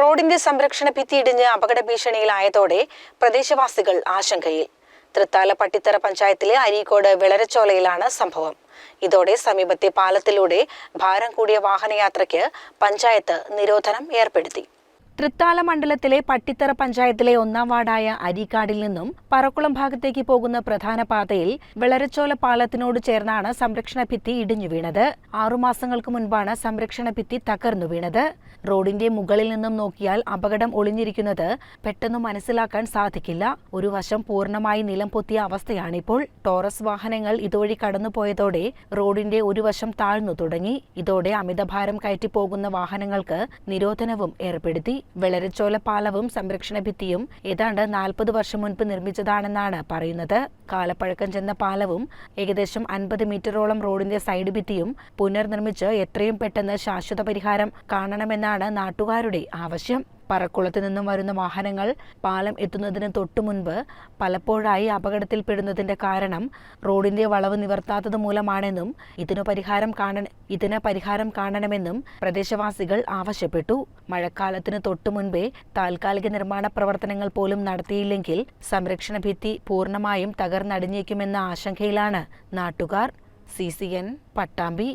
റോഡിന്റെ സംരക്ഷണ ഭിത്തി ഇടിഞ്ഞ് അപകട ഭീഷണിയിലായതോടെ പ്രദേശവാസികൾ ആശങ്കയിൽ. തൃത്താല പട്ടിത്തറ പഞ്ചായത്തിലെ അരീക്കോട് വിളരച്ചോലയിലാണ് സംഭവം. ഇതോടെ സമീപത്തെ പാലത്തിലൂടെ ഭാരം കൂടിയ വാഹനയാത്രയ്ക്ക് പഞ്ചായത്ത് നിരോധനം ഏർപ്പെടുത്തി. തൃത്താല മണ്ഡലത്തിലെ പട്ടിത്തറ പഞ്ചായത്തിലെ ഒന്നാം വാർഡായ അരീക്കാടിൽ നിന്നും പറക്കുളം ഭാഗത്തേക്ക് പോകുന്ന പ്രധാന പാതയിൽ വിളരച്ചോല പാലത്തിനോട് ചേർന്നാണ് സംരക്ഷണ ഭിത്തി ഇടിഞ്ഞു വീണത്. ആറുമാസങ്ങൾക്ക് മുൻപാണ് സംരക്ഷണ ഭിത്തി തകർന്നു വീണത്. റോഡിന്റെ മുകളിൽ നിന്നും നോക്കിയാൽ അപകടം ഒളിഞ്ഞിരിക്കുന്നത് പെട്ടെന്ന് മനസ്സിലാക്കാൻ സാധിക്കില്ല. ഒരു വശം പൂർണമായി നിലം പൊത്തിയ അവസ്ഥയാണിപ്പോൾ. ടോറസ് വാഹനങ്ങൾ ഇതുവഴി കടന്നുപോയതോടെ റോഡിന്റെ ഒരു വശം താഴ്ന്നു തുടങ്ങി. ഇതോടെ അമിതഭാരം കയറ്റിപ്പോകുന്ന വാഹനങ്ങൾക്ക് നിരോധനവും ഏർപ്പെടുത്തി. വെളരച്ചോല പാലവും സംരക്ഷണ ഭിത്തിയും ഏതാണ്ട് നാൽപ്പത് വർഷം മുൻപ് നിർമ്മിച്ചതാണെന്നാണ് പറയുന്നത്. കാലപ്പഴക്കം ചെന്ന പാലവും ഏകദേശം അൻപത് മീറ്ററോളം റോഡിന്റെ സൈഡ് ഭിത്തിയും പുനർനിർമ്മിച്ച് എത്രയും പെട്ടെന്ന് ശാശ്വത പരിഹാരം കാണണമെന്നാണ് നാട്ടുകാരുടെ ആവശ്യം. പറക്കുളത്ത് നിന്നും വരുന്ന വാഹനങ്ങൾ പാലം എത്തുന്നതിന് തൊട്ടു മുൻപ് പലപ്പോഴായി അപകടത്തിൽപ്പെടുന്നതിന്റെ കാരണം റോഡിന്റെ വളവ് നിവർത്താത്തത് മൂലമാണെന്നും ഇതിനു പരിഹാരം കാണണം ഇതിന് പരിഹാരം കാണണമെന്നും പ്രദേശവാസികൾ ആവശ്യപ്പെട്ടു. മഴക്കാലത്തിന് തൊട്ടു മുൻപേ താൽക്കാലിക നിർമ്മാണ പ്രവർത്തനങ്ങൾ പോലും നടത്തിയില്ലെങ്കിൽ സംരക്ഷണ ഭിത്തി പൂർണമായും തകർന്നടിഞ്ഞേക്കുമെന്ന ആശങ്കയിലാണ് നാട്ടുകാർ. C C N Pattambi.